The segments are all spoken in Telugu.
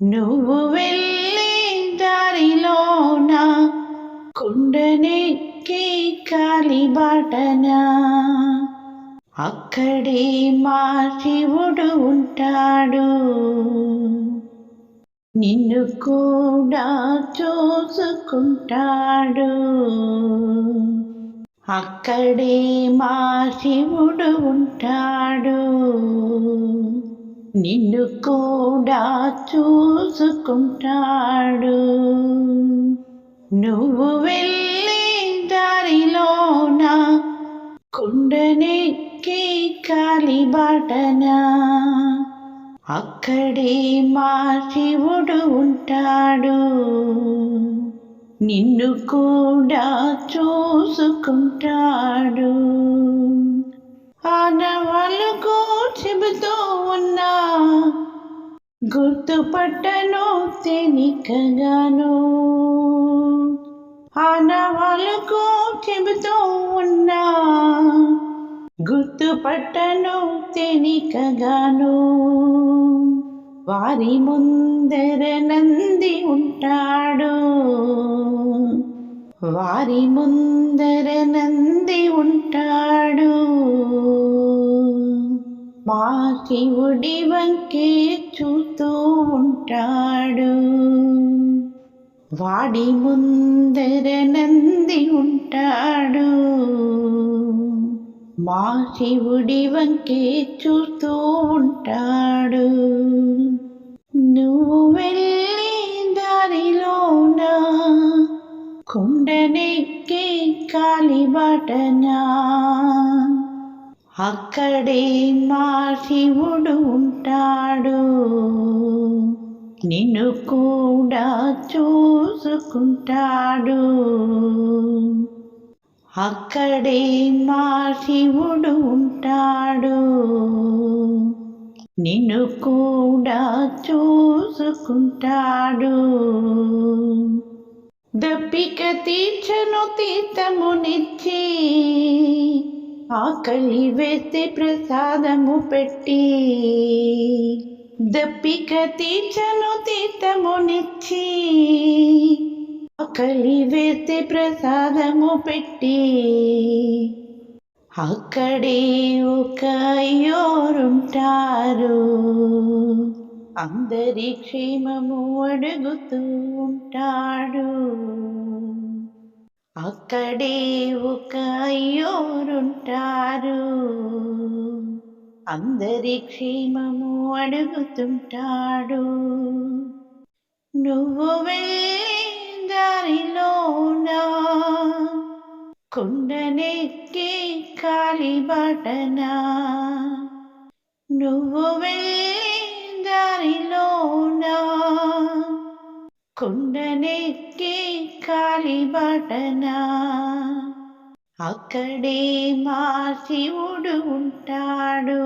నువ్వు వెళ్ళే దారిలోన కొండనెక్కి కాలిబాటనా అక్కడే మా శివుడు ఉంటాడు నిన్ను కూడా చూసుకుంటాడు అక్కడే మా శివుడు ఉంటాడు నిన్ను కూడా చూసుకుంటాడు. నువ్వు వెళ్ళే దారిలోన కుండనెక్కి కాలిబాటనా అక్కడే మా శివుడు ఉంటాడు. నిన్ను కూడా చూసుకుంటాడు. ఆనవాళ్ళకు చెబుతూ ఉన్నా గుర్తుపట్టను తెనికగాను. ఆనవాళ్ళకు చెబుతూ ఉన్నా. గుర్తుపట్టను తెనికగాను. వారి ముందర నంది ఉంటాడు. వారి ముందర నంది ఉంటాడు. మా శివుడి వంకే చూస్తూ ఉంటాడు. వాడి ముందర నంది ఉంటాడు. మా శివుడి వంకే చూస్తూ ఉంటాడు. నువ్వు వెళ్ళే దారిలోన కొండనెక్కి కాలిబాటనా అక్కడే మా శివుడు ఉంటాడు. నిన్ను కూడా చూసుకుంటాడు. అక్కడే మా శివుడు ఉంటాడు. నిన్ను కూడా చూసుకుంటాడు. దప్పిక తీర్చను తీర్థమునిచ్చి ఆకలి వేస్తే ప్రసాదము పెట్టి దప్పిక తీర్చను తీర్థమునిచ్చి. ఆకలి వేస్తే ప్రసాదము పెట్టి అక్కడే ఒక అయ్యోరుంటారు. అందరి క్షేమము అడుగుతూ ఉంటాడు. అక్కడే ఒక అయ్యోరుంటారు. అందరి క్షేమము అడుగుతుంటాడు. నువ్వు దారిలోనా కుండనెక్కి కాలిబాటనా నువ్వు వెళ్ళే కొండనెక్కి కాలిబాటనా అక్కడే మా శివుడు ఉంటాడు.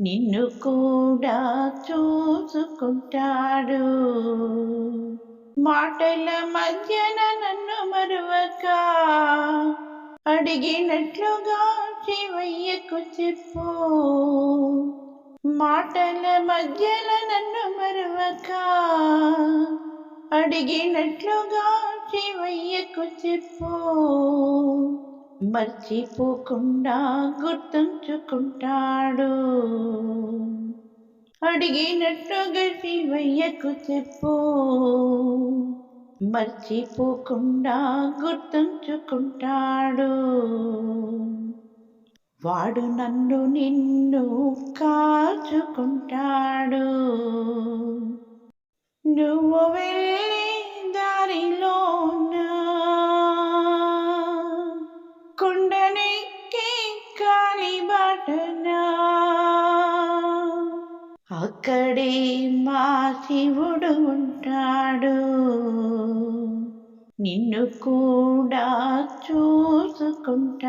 నిన్ను కూడా చూసుకుంటాడు. మాటల మధ్యన నన్ను మరువక అడిగినట్లుగా శివయ్యకు చెప్పు. మాటల మధ్యల నన్ను మరవక. అడిగినట్లుగా శివయ్యకు చెప్పు. మర్చిపోకుండా గుర్తుంచుకుంటాడు. అడిగినట్లుగా శివయ్యకు చెప్పు. మర్చిపోకుండా గుర్తుంచుకుంటాడు. వాడు నన్ను నిన్ను కాచుకుంటాడు. నువ్వు వెళ్ళే దారిలోన? కొండనెక్కి కాలిబాటనా అక్కడే మా శివుడు ఉంటాడు. నిన్ను కూడా చూసుకుంటాడు.